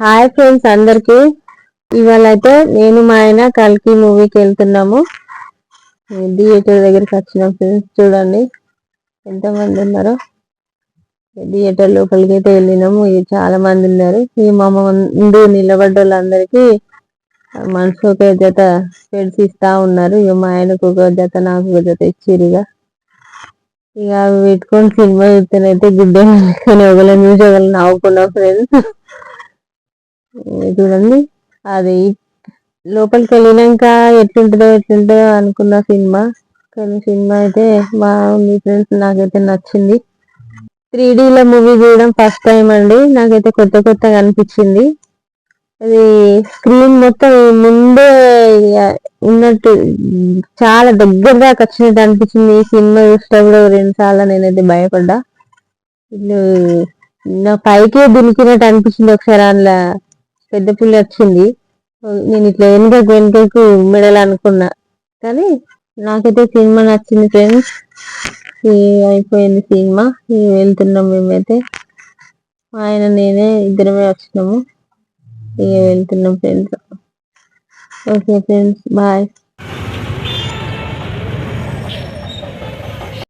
Hi friends అందరికి. ఇవాళ అయితే నేను మా ఆయన కల్కి మూవీకి వెళ్తున్నాము. థియేటర్ దగ్గరికి వచ్చిన ఫ్రెండ్స్ చూడండి. ఎంతమంది ఉన్నారో. థియేటర్ లోపలికి అయితే వెళ్ళినాము. ఇక చాలా మంది ఉన్నారు. ఈ మా ముందు నిలబడ్డ వాళ్ళందరికీ మనసు ఒక జత పెడిసి ఇస్తా ఉన్నారు. ఇక మా ఆయనకు ఒక జత నాకు ఒక జత ఇచ్చిరుగా ఇక అవి పెట్టుకొని సినిమా చూస్తేనైతే గుడ్డ ఒకళ్ళని చూసి ఒకళ్ళు నవ్వుకున్నాం ఫ్రెండ్స్. చూడండి. అది లోపలికి వెళ్ళినాక ఎట్లుంటుందో ఎట్లుంటుందో అనుకున్న సినిమా. కానీ సినిమా అయితే బాగుంది ఫ్రెండ్స్ నాకైతే నచ్చింది. త్రీ డీలో మూవీ చూడడం ఫస్ట్ టైం అండి. నాకైతే కొత్త కొత్తగా అనిపించింది. అది స్క్రీన్ మొత్తం ముందే ఉన్నట్టు చాలా దగ్గర దాకా వచ్చినట్టు అనిపించింది. ఈ సినిమా చూసేటప్పుడు రెండు సార్లు నేనైతే భయపడ్డా. ఇల్లు నా పైకే దునికినట్టు అనిపించింది ఒకసారి అందులో. పెద్ద పుల్లి వచ్చింది. నేను ఇట్లా వెనుకకు వెనుకకు మెడలు అనుకున్నా కానీ నాకైతే సినిమా నచ్చింది ఫ్రెండ్స్. అయిపోయింది సినిమా. వెళ్తున్నాం మేమైతే. ఆయన నేనే ఇద్దరమే వచ్చినాము. ఇక వెళ్తున్నాం ఫ్రెండ్స్. Okay friends bye.